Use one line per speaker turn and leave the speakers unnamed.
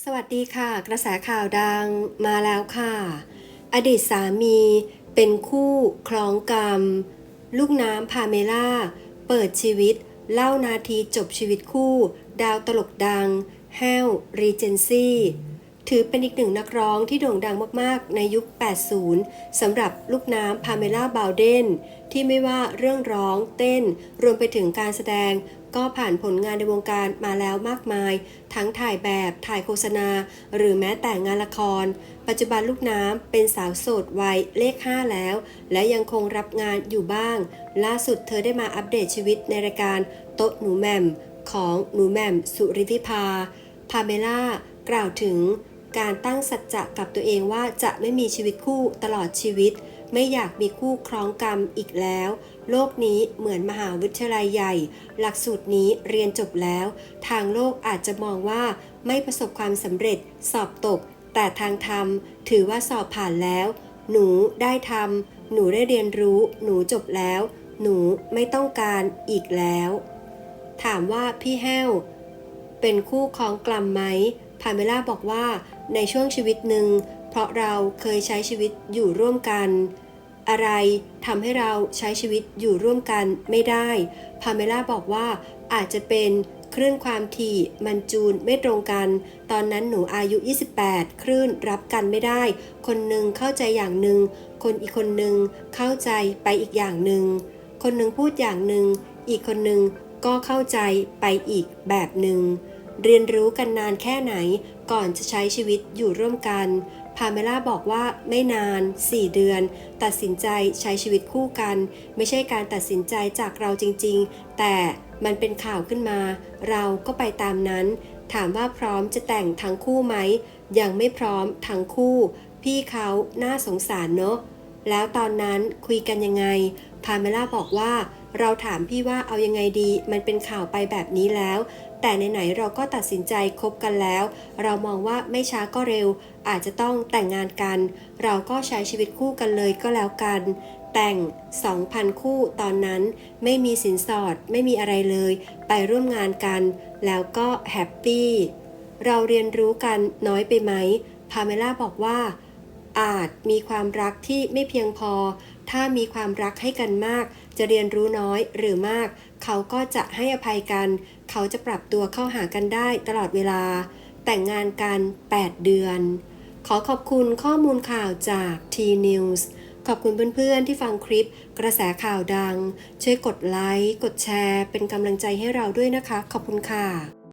สวัสดีค่ะ กระแสข่าวดังมาแล้วค่ะ อดีตสามีเป็นคู่คล้องกรรม ลูกน้ำพาเมล่า เปิดชีวิต เล่านาทีจบชีวิตคู่ ดาวตลกดัง แฮวรีเจนซี่ถือเป็นอีกหนึ่งนักร้องที่โด่งดังมากๆ ในยุค 80 สำหรับลูกน้ำพาเมล่าบาวเดนที่ไม่ว่าเรื่องร้องเต้น รวมไปถึงการแสดง ก็ผ่านผลงานในวงการมาแล้วมากมาย ทั้งถ่ายแบบ ถ่ายโฆษณา หรือแม้แต่งานละคร ปัจจุบันลูกน้ำเป็นสาวโสดวัยเลข 5 แล้ว และยังคงรับงานอยู่บ้าง ล่าสุดเธอได้มาอัปเดตชีวิตในรายการโต๊ะหนูแหม่มของหนูแหม่มสุริวิภา พาเมล่ากล่าวถึงการตั้งสัจจะกับตัวเองว่าจะไม่มีชีวิตคู่ตลอดชีวิต ไม่อยากมีคู่คล้องกรรมอีกแล้ว โลกนี้เหมือนมหาวิทยาลัยใหญ่ หลักสูตรนี้เรียนจบแล้ว ทางโลกอาจจะมองว่าไม่ประสบความสำเร็จ สอบตก แต่ทางธรรม ถือว่าสอบผ่านแล้ว หนูได้ทำหนูได้เรียนรู้ หนูจบแล้ว หนูไม่ต้องการอีกแล้ว ถามว่าพี่แห้ว เป็นคู่คล้องกลัมไหมพาเมล่าบอกว่าในช่วงชีวิตหนึ่งเพราะเราเคยใช้ชีวิตอยู่ร่วมกัน อะไรทำให้เราใช้ชีวิตอยู่ร่วมกันไม่ได้ พาเมล่าบอกว่าอาจจะเป็นคลื่นความถี่มันจูนไม่ตรงกัน ตอนนั้นหนูอายุ 28 คลื่นรับกันไม่ได้ คนหนึ่งเข้าใจอย่างหนึ่ง คนอีกคนหนึ่งเข้าใจไปอีกอย่างหนึ่ง คนหนึ่งพูดอย่างหนึ่ง อีกคนหนึ่งก็เข้าใจไปอีกแบบหนึ่ง เรียนรู้กันนานแค่ไหนก่อนจะใช้ชีวิตอยู่ร่วมกัน พาเมล่าบอกว่าไม่นาน 4 เดือน ตัดสินใจใช้ชีวิตคู่กัน ไม่ใช่การตัดสินใจจากเราจริงๆ แต่มันเป็นข่าวขึ้นมา เราก็ไปตามนั้น ถามว่าพร้อมจะแต่งทั้งคู่ไหม ยังไม่พร้อมทั้งคู่ พี่เขาน่าสงสารเนอะแล้วตอนนั้นคุยกันยังไง พาเมล่าบอกว่า เราถามพี่ว่าเอายังไงดี มันเป็นข่าวไปแบบนี้แล้ว แต่ไหนๆเราก็ตัดสินใจคบกันแล้ว เรามองว่าไม่ช้าก็เร็ว อาจจะต้องแต่งงานกัน เราก็ใช้ชีวิตคู่กันเลยก็แล้วกัน แต่ง 2,000 คู่ตอนนั้นไม่มีสินสอดไม่มีอะไรเลย ไปร่วมงานกัน แล้วก็แฮปปี้เราเรียนรู้กันน้อยไปไหม พาเมล่าบอกว่า อาจมีความรักที่ไม่เพียงพอ ถ้ามีความรักให้กันมาก จะเรียนรู้น้อยหรือมาก เขาก็จะให้อภัยกัน เขาจะปรับตัวเข้าหากันได้ตลอดเวลา แต่งงานกัน 8 เดือน ขอขอบคุณข้อมูลข่าวจาก T News ขอบคุณเพื่อนๆที่ฟังคลิปกระแสข่าวดัง ช่วยกดไลค์ กดแชร์ เป็นกำลังใจให้เราด้วยนะคะ ขอบคุณค่ะ